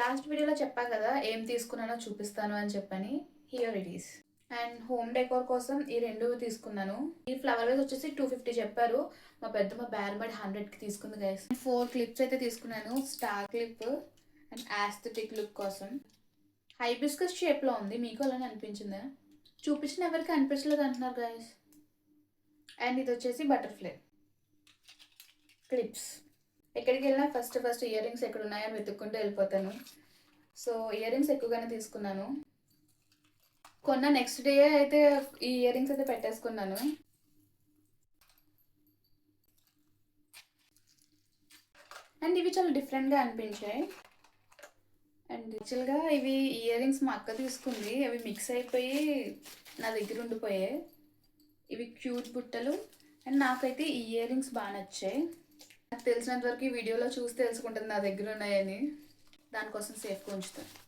Last వీడియోలో చెప్పాను కదా ఏం తీసుకున్నానో చూపిస్తాను అని చెప్పని. Here it is and home decor కోసం ఈ రెండు తీసుకున్నాను. ఈ ఫ్లవర్ వేస్ వచ్చేసి టూ ఫిఫ్టీ చెప్పారు. మా పెద్దమ్మ బేర్బడ్ హండ్రెడ్కి తీసుకుంది గైస్ ఫోర్ క్లిప్స్ అయితే తీసుకున్నాను. Star clip and aesthetic look కోసం. హైబిస్కస్ షేప్లో ఉంది. మీకు అలానే అనిపించిందా? చూపించిన ఎవరికి అనిపించలేదు అంటున్నారు గైస్ అండ్ ఇది వచ్చేసి బటర్ఫ్లై క్లిప్స్ ఎక్కడికి వెళ్ళినా ఫస్ట్ ఫస్ట్ ఇయర్ రింగ్స్ ఎక్కడ ఉన్నాయో వెతుక్కుంటూ వెళ్ళిపోతాను. సో ఇయర్ రింగ్స్ ఎక్కువగానే తీసుకున్నాను. కొన్న నెక్స్ట్ డే అయితే ఈ ఇయర్ రింగ్స్ అయితే పెట్టేసుకున్నాను. అండ్ ఇవి చాలా డిఫరెంట్గా అనిపించాయి. అండ్ యాక్చువల్గా ఇవి ఇయర్ రింగ్స్ మా అక్క తీసుకుంది. అవి మిక్స్ అయిపోయి నా దగ్గర ఉండిపోయాయి. ఇవి క్యూట్ బుట్టలు. అండ్ నాకైతే ఈ ఇయర్ రింగ్స్ బాగా నచ్చాయి. నాకు తెలిసినంత వరకు ఈ వీడియోలో చూసి తెలుసుకుంటుంది నా దగ్గర ఉన్నాయని. దానికోసం సేఫ్గా ఉంచుతాను.